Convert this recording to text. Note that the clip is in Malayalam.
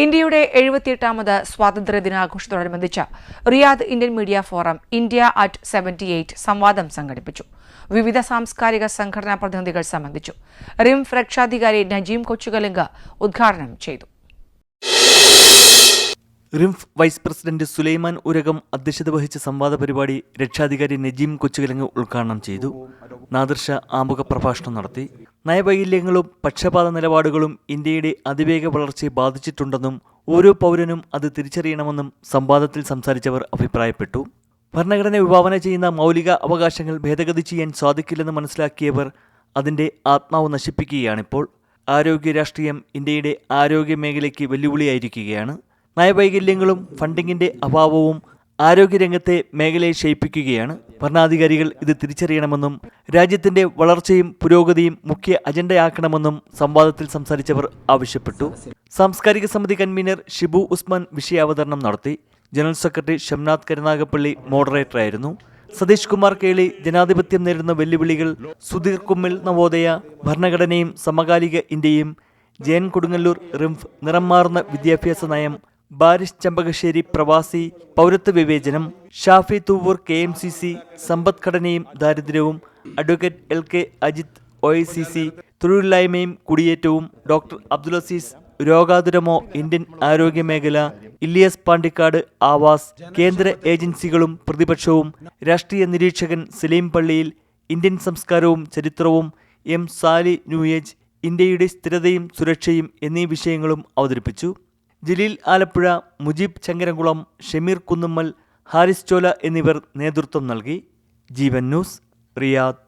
ഇന്ത്യയുടെ എഴുപത്തിയെട്ടാമത് സ്വാതന്ത്ര്യ ദിനാഘോഷത്തോടനുബന്ധിച്ച് Riyadh Indian media forum India at seventy eight സംവാദം സംഘടിപ്പിച്ചു. വിവിധ സാംസ്കാരിക സംഘടനാ പ്രതിനിധികൾ സംബന്ധിച്ചു. റിംഫ് രക്ഷാധികാരി നജീം കൊച്ചുകലിംഗ് ഉദ്ഘാടനം ചെയ്തു. RIMF vice president Sulaiman Urakam അധ്യക്ഷത വഹിച്ച സംവാദ പരിപാടി രക്ഷാധികാരി നജീം കൊച്ചുകിലങ്ങ് ഉദ്ഘാടനം ചെയ്തു. നാദർഷ ആമുഖ പ്രഭാഷണം നടത്തി നയവൈകല്യങ്ങളും പക്ഷപാത നിലപാടുകളും ഇന്ത്യയുടെ അതിവേഗ വളർച്ചയെ ബാധിച്ചിട്ടുണ്ടെന്നും ഓരോ പൗരനും അത് തിരിച്ചറിയണമെന്നും സംവാദത്തിൽ സംസാരിച്ചവർ അഭിപ്രായപ്പെട്ടു. ഭരണഘടന വിഭാവന ചെയ്യുന്ന മൗലിക അവകാശങ്ങൾ ഭേദഗതി ചെയ്യാൻ സാധിക്കില്ലെന്ന് മനസ്സിലാക്കിയവർ അതിന്റെ ആത്മാവ് നശിപ്പിക്കുകയാണിപ്പോൾ. ആരോഗ്യ രാഷ്ട്രീയം ഇന്ത്യയുടെ ആരോഗ്യ മേഖലയ്ക്ക് വെല്ലുവിളിയായിരിക്കുകയാണ്. നയവൈകല്യങ്ങളും ഫണ്ടിങ്ങിന്റെ അഭാവവും ആരോഗ്യരംഗത്തെ മേഖലയെ ക്ഷയിപ്പിക്കുകയാണ് ഭരണാധികാരികൾ ഇത് തിരിച്ചറിയണമെന്നും രാജ്യത്തിന്റെ വളർച്ചയും പുരോഗതിയും മുഖ്യ അജണ്ടയാക്കണമെന്നും സംവാദത്തിൽ സംസാരിച്ചവർ ആവശ്യപ്പെട്ടു. സാംസ്കാരിക സമിതി കൺവീനർ ഷിബു ഉസ്മാൻ വിഷയാവതരണം നടത്തി. ജനറൽ സെക്രട്ടറി ഷംനാഥ് കരുനാഗപ്പള്ളി മോഡറേറ്ററായിരുന്നു. സതീഷ് കുമാർ കേളി ജനാധിപത്യം നേരിടുന്ന വെല്ലുവിളികൾ സുധീർ കുമ്മിൽ നവോദയ ഭരണഘടനയും സമകാലിക ഇന്ത്യയും ജയൻ കൊടുങ്ങല്ലൂർ റിംഫ് നിറം മാറുന്ന വിദ്യാഭ്യാസ നയം ബാരിഷ് ചമ്പകശ്ശേരി പ്രവാസി പൗരത്വ വിവേചനം Shafi Thuvvur K M C C സമ്പദ്ഘടനയും ദാരിദ്ര്യവും advocate L K Ajith O I C C തൊഴിലില്ലായ്മയും കുടിയേറ്റവും ഡോക്ടർ അബ്ദുൽ അസീസ് രോഗാതുരമോ ഇന്ത്യൻ ആരോഗ്യ മേഖല ഇല്ലിയസ് പാണ്ടിക്കാട് ആവാസ് കേന്ദ്ര ഏജൻസികളും പ്രതിപക്ഷവും രാഷ്ട്രീയ നിരീക്ഷകൻ സലീം പള്ളിയിൽ ഇന്ത്യൻ സംസ്കാരവും ചരിത്രവും എം സാലി ന്യൂയേജ് ഇന്ത്യയുടെ സ്ഥിരതയും സുരക്ഷയും എന്നീ വിഷയങ്ങളും അവതരിപ്പിച്ചു. ജലീൽ ആലപ്പുഴ മുജീബ് ചങ്ങരംകുളം ഷമീർ കുന്നുമ്മൽ ഹാരിസ് ചോല എന്നിവർ നേതൃത്വം നൽകി. Jeevan news Riyadh.